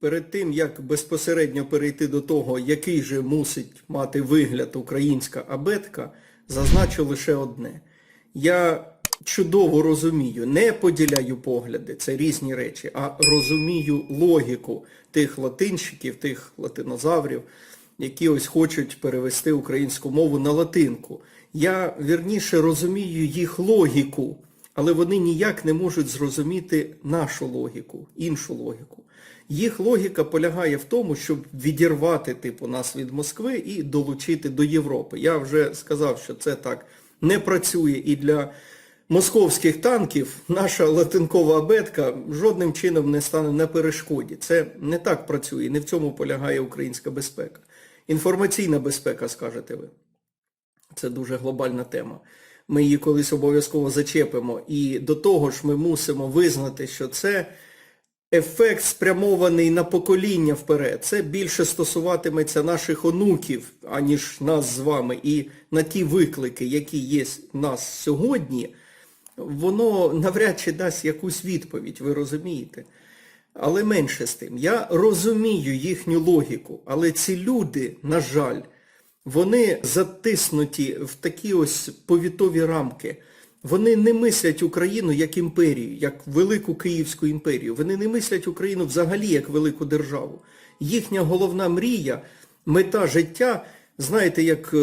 перед тим, як безпосередньо перейти до того, який же мусить мати вигляд українська абетка, зазначу лише одне. Я чудово розумію, не поділяю погляди, це різні речі, а розумію логіку тих латинщиків, тих латинозаврів, які ось хочуть перевести українську мову на латинку. Я вірніше розумію їх логіку, але вони ніяк не можуть зрозуміти нашу логіку, іншу логіку. Їх логіка полягає в тому, щоб відірвати типу нас від Москви і долучити до Європи. Я вже сказав, що це так не працює і для московських танків наша латинкова абетка жодним чином не стане на перешкоді. Це не так працює, не в цьому полягає українська безпека. Інформаційна безпека, скажете ви. Це дуже глобальна тема. Ми її колись обов'язково зачепимо. І до того ж ми мусимо визнати, що це ефект спрямований на покоління вперед. Це більше стосуватиметься наших онуків, аніж нас з вами. І на ті виклики, які є нас сьогодні, воно навряд чи дасть якусь відповідь, ви розумієте? Але менше з тим. Я розумію їхню логіку, але ці люди, на жаль, вони затиснуті в такі ось повітові рамки. Вони не мислять Україну як імперію, як велику Київську імперію. Вони не мислять Україну взагалі як велику державу. Їхня головна мрія, мета життя, знаєте, як е,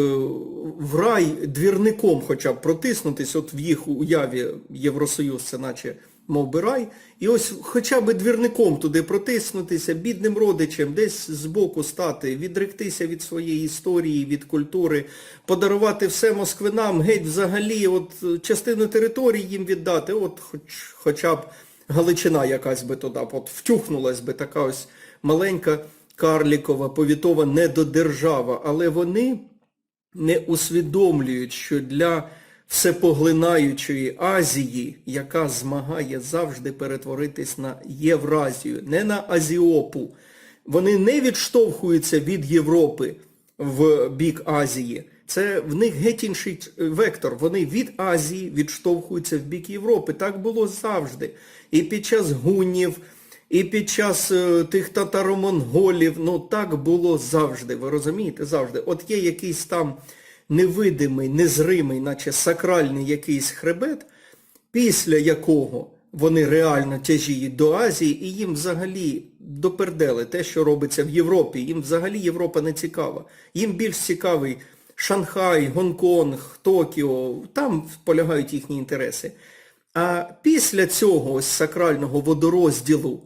в рай двірником хоча б протиснутись, от в їх уяві Євросоюз це наче мов би рай, і ось хоча б двірником туди протиснутися, бідним родичем, десь збоку стати, відректися від своєї історії, від культури, подарувати все москвинам, геть взагалі, от частину території їм віддати, от хоч, хоча б Галичина якась би туди, от втюхнулась би така ось маленька карлікова, повітова недодержава, але вони не усвідомлюють, що для всепоглинаючої Азії, яка змагає завжди перетворитись на Євразію, не на Азіопу. Вони не відштовхуються від Європи в бік Азії. Це в них геть інший вектор. Вони від Азії відштовхуються в бік Європи. Так було завжди. І під час гуннів, і під час е, тих татаро-монголів, ну так було завжди. Ви розумієте? Завжди. От є якийсь там невидимий, незримий, наче сакральний якийсь хребет, після якого вони реально тяжіють до Азії, і їм взагалі допердели те, що робиться в Європі. Їм взагалі Європа не цікава. Їм більш цікавий Шанхай, Гонконг, Токіо, там полягають їхні інтереси. А після цього ось сакрального водорозділу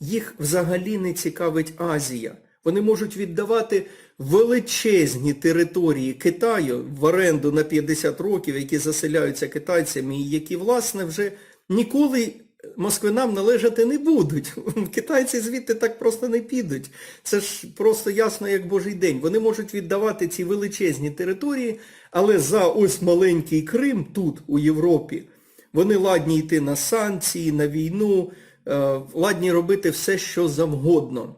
їх взагалі не цікавить Азія. Вони можуть віддавати величезні території Китаю в оренду на 50 років, які заселяються китайцями і які, власне, вже ніколи москвинам належати не будуть. Китайці звідти так просто не підуть. Це ж просто ясно, як Божий день. Вони можуть віддавати ці величезні території, але за ось маленький Крим тут, у Європі, вони ладні йти на санкції, на війну, е, ладні робити все, що завгодно.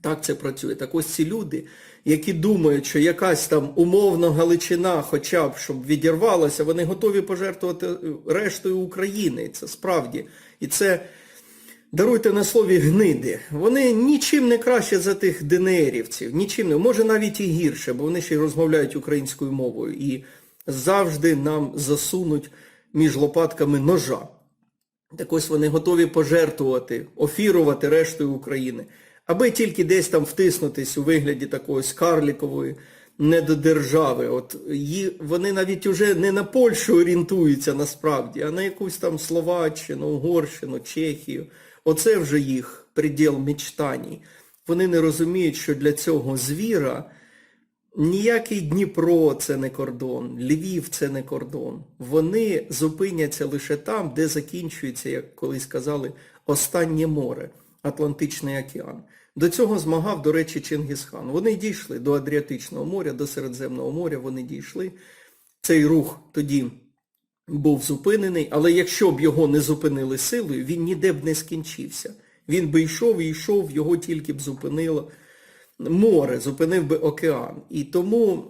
Так це працює. Так ось ці люди, які думають, що якась там умовно Галичина, хоча б щоб відірвалася, вони готові пожертвувати рештою України. Це справді. І це, даруйте на слові, гниди. Вони нічим не краще за тих ДНРівців, нічим не. Може навіть і гірше, бо вони ще й розмовляють українською мовою. І завжди нам засунуть між лопатками ножа. Так ось вони готові пожертвувати, офірувати рештою України аби тільки десь там втиснутись у вигляді такої скарлікової недодержави. От ї, Вони навіть уже не на Польщу орієнтуються насправді, а на якусь там Словаччину, Угорщину, Чехію. Оце вже їх приділ мечтаній. Вони не розуміють, що для цього звіра ніякий Дніпро це не кордон, Львів це не кордон. Вони зупиняться лише там, де закінчується, як колись казали, останнє море. Атлантичний океан. До цього змагав, до речі, Чингісхан. Вони дійшли до Адріатичного моря, до Середземного моря, вони дійшли. Цей рух тоді був зупинений, але якщо б його не зупинили силою, він ніде б не скінчився. Він би йшов і йшов, його тільки б зупинило море, зупинив би океан. І тому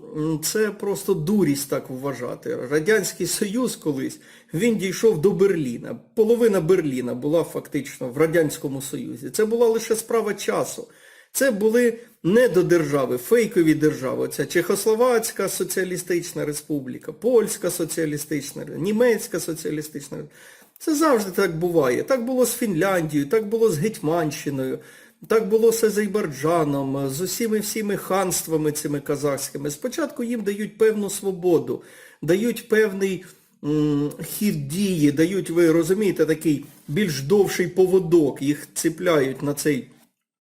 це просто дурість так вважати. Радянський Союз колись, він дійшов до Берліна. Половина Берліна була фактично в Радянському Союзі. Це була лише справа часу. Це були недодержави, фейкові держави. Це Чехословацька соціалістична республіка, Польська соціалістична, Німецька соціалістична республіка. Це завжди так буває. Так було з Фінляндією, так було з Гетьманщиною, так було з Азербайджаном, з усіми всіми ханствами цими казахськими. Спочатку їм дають певну свободу, дають певний м, хід дії, дають, ви розумієте, такий більш довший поводок, їх ціпляють на цей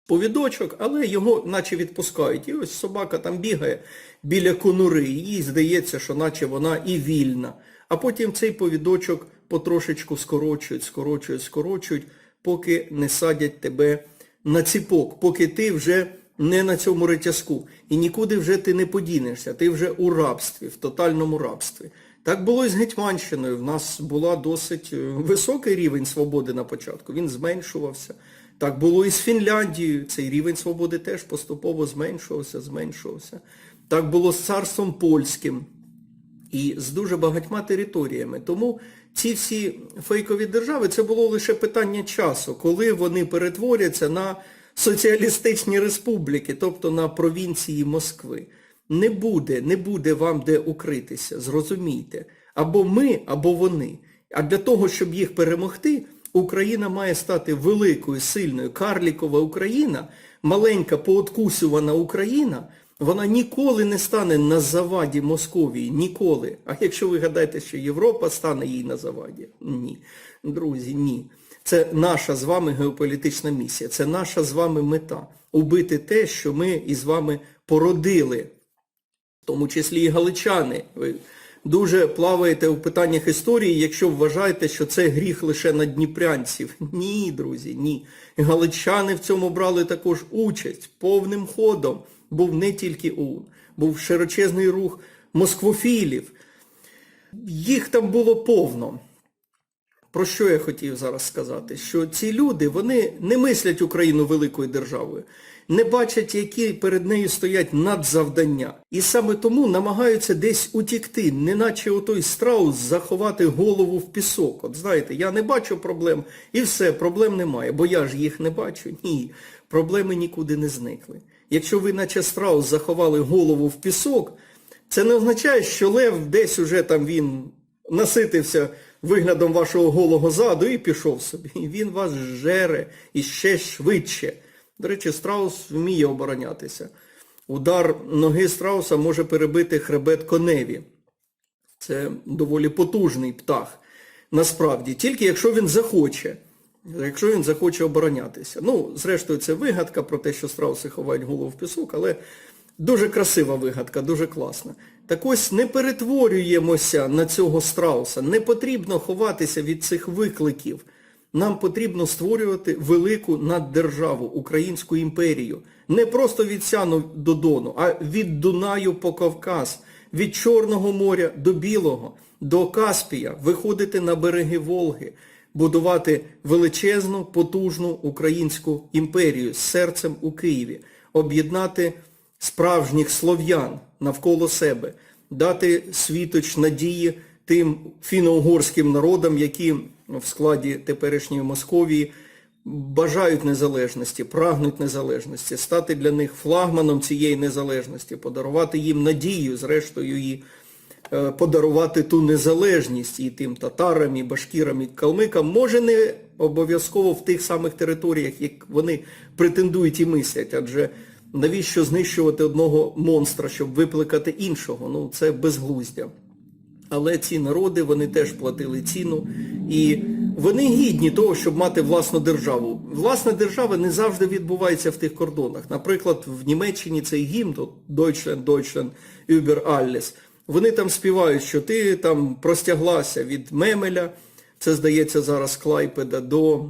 повідочок, але його наче відпускають. І ось собака там бігає біля конури, і їй здається, що наче вона і вільна. А потім цей повідочок потрошечку скорочують, скорочують, скорочують, поки не садять тебе на ціпок, поки ти вже не на цьому ретязку. І нікуди вже ти не подінешся, ти вже у рабстві, в тотальному рабстві. Так було і з Гетьманщиною. В нас була досить е, високий рівень свободи на початку, він зменшувався. Так було і з Фінляндією. Цей рівень свободи теж поступово зменшувався, зменшувався. Так було з царством польським і з дуже багатьма територіями. Тому ці всі фейкові держави це було лише питання часу, коли вони перетворяться на соціалістичні республіки, тобто на провінції Москви. Не буде, не буде вам де укритися, зрозумійте. Або ми, або вони. А для того, щоб їх перемогти, Україна має стати великою, сильною. Карлікова Україна, маленька, пооткусювана Україна, вона ніколи не стане на заваді Московії. Ніколи. А якщо ви гадаєте, що Європа стане їй на заваді? Ні. Друзі, ні. Це наша з вами геополітична місія. Це наша з вами мета. Убити те, що ми із вами породили. В тому числі і галичани. Ви дуже плаваєте у питаннях історії, якщо вважаєте, що це гріх лише на дніпрянців. Ні, друзі, ні. Галичани в цьому брали також участь повним ходом. Був не тільки ОУН, був широчезний рух москвофілів. Їх там було повно. Про що я хотів зараз сказати? Що ці люди, вони не мислять Україну великою державою, не бачать, які перед нею стоять надзавдання. І саме тому намагаються десь утікти, неначе отой страус заховати голову в пісок. От знаєте, я не бачу проблем і все, проблем немає, бо я ж їх не бачу. Ні, проблеми нікуди не зникли. Якщо ви, наче страус, заховали голову в пісок, це не означає, що лев десь уже там він наситився виглядом вашого голого заду і пішов собі. Він вас жере і ще швидше. До речі, страус вміє оборонятися. Удар ноги страуса може перебити хребет коневі. Це доволі потужний птах. Насправді, тільки якщо він захоче. Якщо він захоче оборонятися. Ну, зрештою, це вигадка про те, що страуси ховають голову в пісок, але дуже красива вигадка, дуже класна. Так ось не перетворюємося на цього страуса. Не потрібно ховатися від цих викликів. Нам потрібно створювати велику наддержаву, Українську імперію. Не просто від Сяну до Дону, а від Дунаю по Кавказ, від Чорного моря до Білого, до Каспія, виходити на береги Волги, будувати величезну, потужну українську імперію з серцем у Києві, об'єднати справжніх слов'ян навколо себе, дати світоч надії тим фіно-угорським народам, які в складі теперішньої Московії бажають незалежності, прагнуть незалежності, стати для них флагманом цієї незалежності, подарувати їм надію, зрештою е, подарувати ту незалежність і тим татарам, і башкірам, і калмикам, може не обов'язково в тих самих територіях, як вони претендують і мислять, адже навіщо знищувати одного монстра, щоб викликати іншого? Ну це безглуздя. Але ці народи, вони теж платили ціну. І вони гідні того, щоб мати власну державу. Власна держава не завжди відбувається в тих кордонах. Наприклад, в Німеччині цей гімн, Deutschland, Deutschland, über alles. Вони там співають, що ти там простяглася від Мемеля, це, здається, зараз Клайпеда, до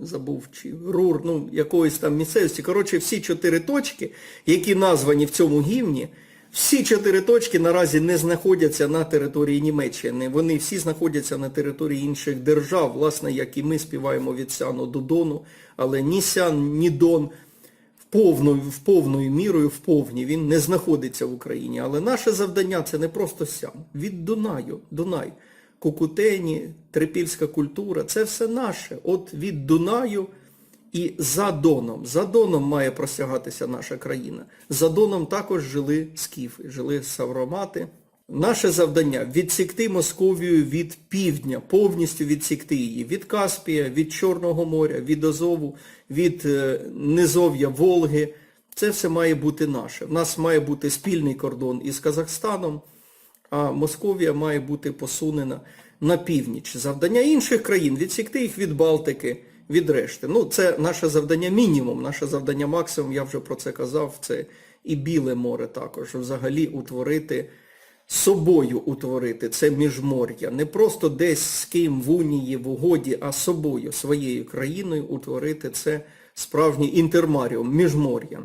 забув, чи Рур, ну, якоїсь там місцевості. Коротше, всі чотири точки, які названі в цьому гімні, всі чотири точки наразі не знаходяться на території Німеччини. Вони всі знаходяться на території інших держав, власне, як і ми співаємо від Сяну до Дону, але ні Сян, ні Дон повною, в повною мірою, в повній, він не знаходиться в Україні. Але наше завдання це не просто сям. Від Дунаю, Дунай, Кукутені, трипільська культура, це все наше. От від Дунаю і за Доном. За Доном має простягатися наша країна. За Доном також жили скіфи, жили савромати. Наше завдання відсікти Московію від півдня, повністю відсікти її від Каспія, від Чорного моря, від Азову, від е, низов'я Волги. Це все має бути наше. В нас має бути спільний кордон із Казахстаном, а Московія має бути посунена на північ. Завдання інших країн відсікти їх від Балтики, від решти. Ну, це наше завдання мінімум, наше завдання максимум, я вже про це казав, це і Біле море також. Взагалі утворити собою утворити це міжмор'я. Не просто десь з ким в унії, в угоді, а собою, своєю країною утворити це справжній інтермаріум, міжмор'я.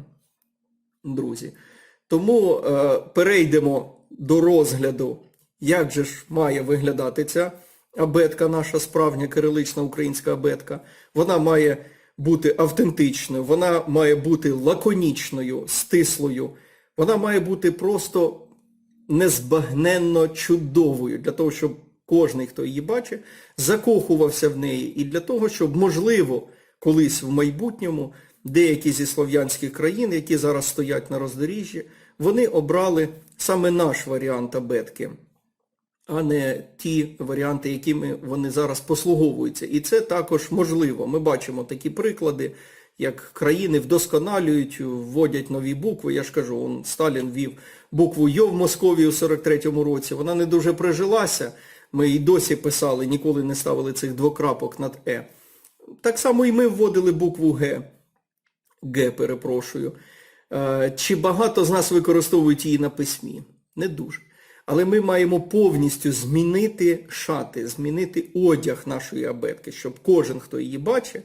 Друзі. Тому е, перейдемо до розгляду, як же ж має виглядати ця абетка, наша справжня кирилична українська абетка. Вона має бути автентичною, вона має бути лаконічною, стислою, вона має бути просто незбагненно чудовою для того, щоб кожен, хто її бачив, закохувався в неї. І для того, щоб, можливо, колись в майбутньому деякі зі слов'янських країн, які зараз стоять на роздоріжжі, вони обрали саме наш варіант абетки, а не ті варіанти, якими вони зараз послуговуються. І це також можливо. Ми бачимо такі приклади, як країни вдосконалюють, вводять нові букви. Я ж кажу, он, Сталін ввів букву Йо в Московії у 43-му році. Вона не дуже прижилася. Ми і досі писали, ніколи не ставили цих двокрапок над Е. Так само і ми вводили букву Г. Г, перепрошую. Е, Чи багато з нас використовують її на письмі? Не дуже. Але ми маємо повністю змінити шати, змінити одяг нашої абетки, щоб кожен, хто її бачить,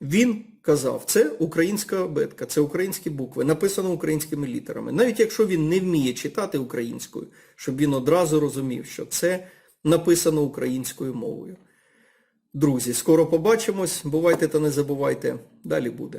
він казав, це українська абетка, це українські букви, написано українськими літерами. Навіть якщо він не вміє читати українською, щоб він одразу розумів, що це написано українською мовою. Друзі, скоро побачимось. Бувайте та не забувайте. Далі буде.